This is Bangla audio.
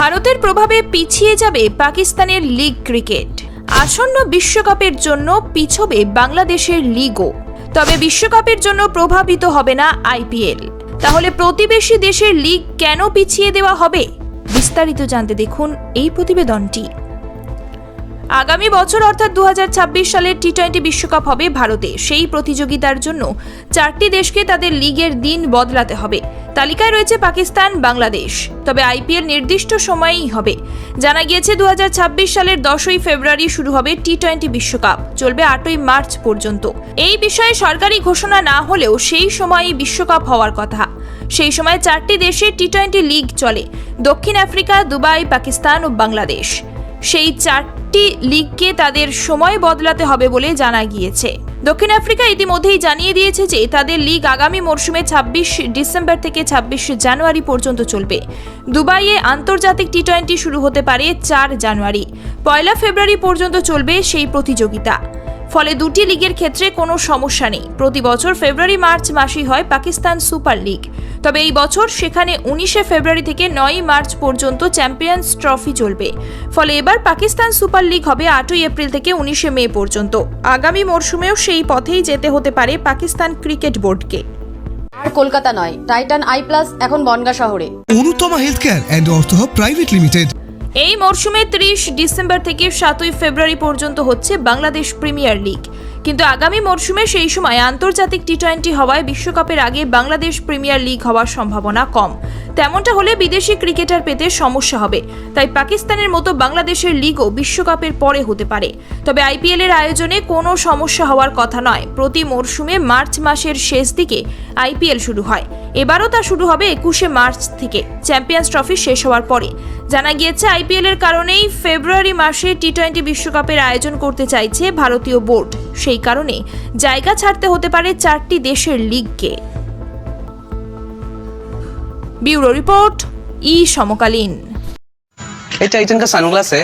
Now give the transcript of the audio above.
ভারতের প্রভাবে পিছিয়ে যাবে পাকিস্তানের লিগ ক্রিকেট। আসন্ন বিশ্বকাপের জন্য পিছবে বাংলাদেশের লিগও। তবে বিশ্বকাপের জন্য প্রভাবিত হবে না আইপিএল। তাহলে প্রতিবেশী দেশের লিগ কেন পিছিয়ে দেওয়া হবে? বিস্তারিত জানতে দেখুন এই প্রতিবেদনটি। আগামী বছর অর্থাৎ দু হাজার ছাব্বিশ সালের টি টোয়েন্টি বিশ্বকাপ হবে ভারতে সেই প্রতিযোগিতার জন্য চারটি দেশকে তাদের লিগের দিন বদলাতে হবে। তালিকায় রয়েছে পাকিস্তান, বাংলাদেশ। তবে আইপিএল নির্দিষ্ট সময়েই হবে। জানা গিয়েছে, দুহাজার ছাব্বিশ সালের দশই ফেব্রুয়ারি শুরু হবে টি টোয়েন্টি বিশ্বকাপ। চলবে আটই মার্চ পর্যন্ত। এই বিষয়ে সরকারি ঘোষণা না হলেও সেই সময়ই বিশ্বকাপ হওয়ার কথা। সেই সময় চারটি দেশে টি টোয়েন্টি লিগ চলে। দক্ষিণ আফ্রিকা, দুবাই, পাকিস্তান ও বাংলাদেশ। সেই চারটি লিগকে তাদের সময় বদলাতে হবে বলে জানা গিয়েছে। দক্ষিণ আফ্রিকা ইতিমধ্যেই জানিয়ে দিয়েছে যে, তাদের লিগ আগামী মরশুমে ছাব্বিশ ডিসেম্বর থেকে ছাব্বিশ জানুয়ারি পর্যন্ত চলবে। দুবাইয়ে আন্তর্জাতিক টি টোয়েন্টি শুরু হতে পারে চার জানুয়ারি। পয়লা ফেব্রুয়ারি পর্যন্ত চলবে সেই প্রতিযোগিতা। ফলে দুটি লিগের ক্ষেত্রে কোনো সমস্যা নেই। প্রতি বছর ফেব্রুয়ারি মার্চ মাসেই হয় পাকিস্তান সুপার লিগ। তবে এই বছর সেখানে উনিশে ফেব্রুয়ারি থেকে নয়ই মার্চ পর্যন্ত চ্যাম্পিয়ন্স ট্রফি চলবে। ফলে এবার পাকিস্তান সুপার লিগ হবে আটই এপ্রিল থেকে উনিশে মে পর্যন্ত। আগামী মরশুমেও সেই পথেই যেতে হতে পারে পাকিস্তান ক্রিকেট বোর্ডকে। আর কলকাতা নয় টাইটান আই প্লাস এখন বনগা শহরে। Anutama health care and ortho private limited. এই মরশুমে ত্রিশ ডিসেম্বর থেকে সাতই ফেব্রুয়ারি পর্যন্ত হচ্ছে বাংলাদেশ প্রিমিয়ার লিগ। কিন্তু আগামী মরশুমে সেই সময় আন্তর্জাতিক টি টোয়েন্টি হওয়ায় বিশ্বকাপের আগে বাংলাদেশ প্রিমিয়ার লিগ হওয়ার সম্ভাবনা কম। তেমনটা হলে বিদেশি ক্রিকেটার পেতে সমস্যা হবে। তাই পাকিস্তানের মতো বাংলাদেশের লিগও বিশ্বকাপের পরে হতে পারে। তবে আইপিএল এর আয়োজনে কোনো সমস্যা হওয়ার কথা নয়। প্রতি মরশুমে মার্চ মাসের শেষ দিকে আইপিএল শুরু হয়। এবারও তা শুরু হবে একুশে মার্চ থেকে চ্যাম্পিয়ন্স ট্রফি শেষ হওয়ার পরে জানা গিয়েছে আইপিএল এর কারণেই ফেব্রুয়ারি মাসে টি টোয়েন্টি বিশ্বকাপের আয়োজন করতে চাইছে ভারতীয় বোর্ড সেই কারণে জায়গা ছাড়তে হতে পারে চারটি দেশের লিগকে ब्यूरो रिपोर्ट ई समकालीन ये टाइटन का सनग्लास है